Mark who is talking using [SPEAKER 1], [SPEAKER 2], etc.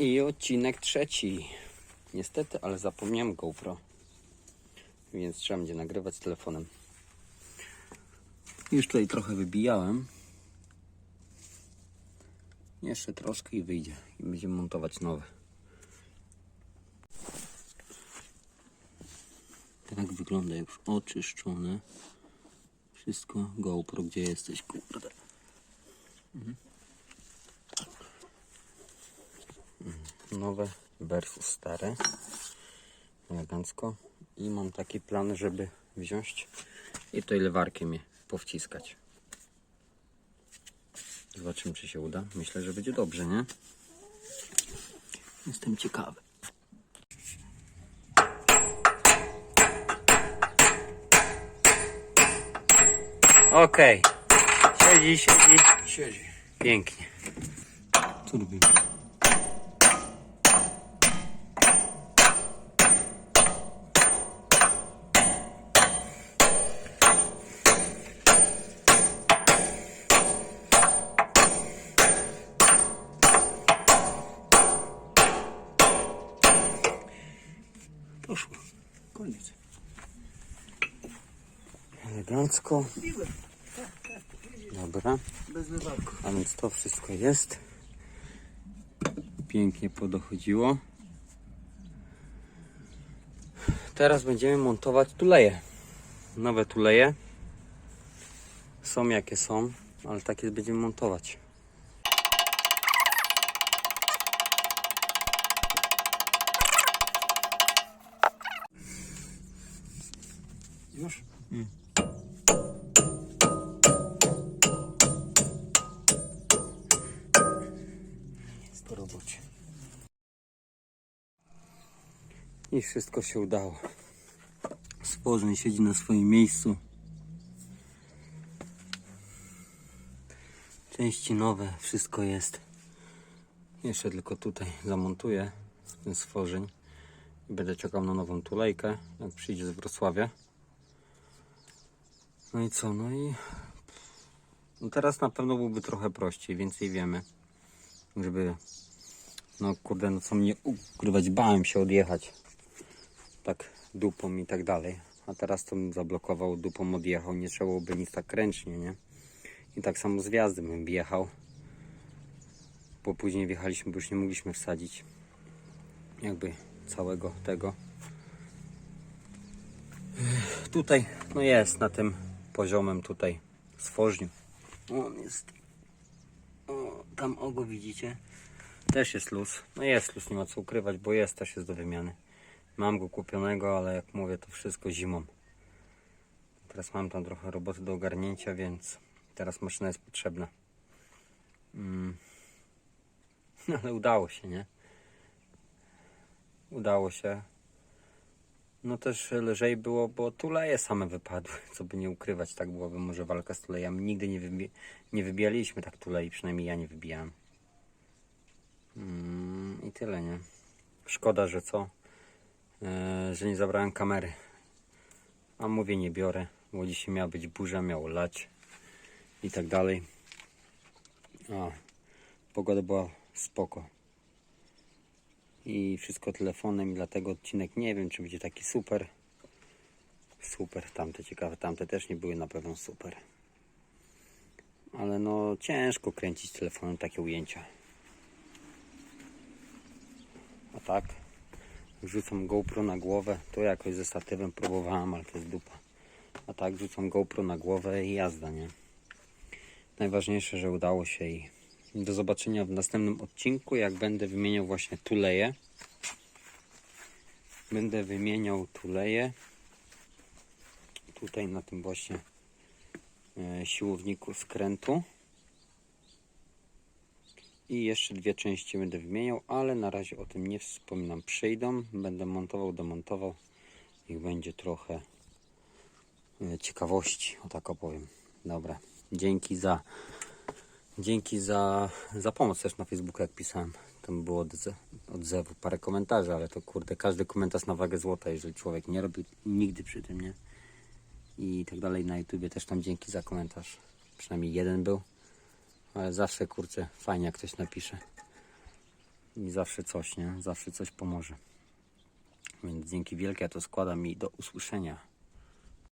[SPEAKER 1] I odcinek trzeci. Niestety, ale zapomniałem GoPro. Więc trzeba będzie nagrywać telefonem. Już tutaj trochę wybijałem. Jeszcze troszkę i wyjdzie. I będziemy montować nowe. Tak wygląda już oczyszczone. Wszystko. GoPro, gdzie jesteś? Kurde. Nowe versus stare. Elegancko. I mam taki plan, żeby wziąć i to lewarkiem je powciskać. Zobaczymy czy się uda. Myślę, że będzie dobrze, nie? jestem ciekawy. Okej. Siedzi, siedzi.
[SPEAKER 2] Siedzi.
[SPEAKER 1] pięknie. Co robimy?
[SPEAKER 2] Poszło. Koniec.
[SPEAKER 1] Elegancko. Dobra,
[SPEAKER 2] Bez
[SPEAKER 1] a więc to wszystko jest. Pięknie podochodziło. Teraz będziemy montować tuleje. Nowe tuleje. Są jakie są, ale takie będziemy montować.
[SPEAKER 2] Już?
[SPEAKER 1] Jest po robocie. I wszystko się udało. Stworzeń siedzi na swoim miejscu. Części nowe, wszystko jest. Jeszcze tylko tutaj zamontuję ten stworzeń. Będę czekał na nową tulejkę, jak przyjdzie z Wrocławia. No i co? No i no teraz na pewno byłby trochę prościej, więcej wiemy żeby no kurde, no co mnie ukrywać, bałem się odjechać tak dupą i tak dalej, a teraz to bym zablokował, dupą odjechał, nie trzeba byłoby nic tak ręcznie, nie? I tak samo z wjazdem bym wjechał, bo później wjechaliśmy, bo już nie mogliśmy wsadzić jakby całego tego. Tutaj, no jest na tym poziomem tutaj stworzniu. On jest o, tam ogo widzicie. Też jest luz. No jest luz, nie ma co ukrywać, bo jest, też jest do wymiany. Mam go kupionego, ale jak mówię, to wszystko zimą. Teraz mam tam trochę roboty do ogarnięcia, więc teraz maszyna jest potrzebna. Mm. Ale udało się, nie? Udało się. No też lżej było, bo tuleje same wypadły, co by nie ukrywać, tak byłoby może walka z tulejami. Nigdy nie, wybi nie wybijaliśmy tak tulei, przynajmniej ja nie wybijałem. Mm, I tyle, nie? Szkoda, że co? E, że nie zabrałem kamery. A mówię, nie biorę, bo dzisiaj miała być burza, miało lać i tak dalej. A, pogoda była spoko i wszystko telefonem i dlatego odcinek nie wiem czy będzie taki super. Super, tamte ciekawe, tamte też nie były na pewno super. Ale no ciężko kręcić telefonem takie ujęcia. A tak wrzucam GoPro na głowę to jakoś ze statywem próbowałem, ale to jest dupa. A tak wrzucam GoPro na głowę i jazda, nie? Najważniejsze, że udało się i do zobaczenia w następnym odcinku, jak będę wymieniał właśnie tuleje. Będę wymieniał tuleje. Tutaj na tym właśnie e, siłowniku skrętu. I jeszcze dwie części będę wymieniał, ale na razie o tym nie wspominam. Przyjdą, będę montował, demontował. Niech będzie trochę e, ciekawości, o tak opowiem. Dobra, dzięki za Dzięki za, za pomoc też na Facebooku, jak pisałem. Tam było odze- odzewu, parę komentarzy, ale to kurde, każdy komentarz na wagę złota, jeżeli człowiek nie robi nigdy przy tym, nie? I tak dalej na YouTubie też tam dzięki za komentarz. Przynajmniej jeden był, ale zawsze kurczę, fajnie jak ktoś napisze. I zawsze coś, nie? Zawsze coś pomoże. Więc dzięki wielkie, to składam i do usłyszenia.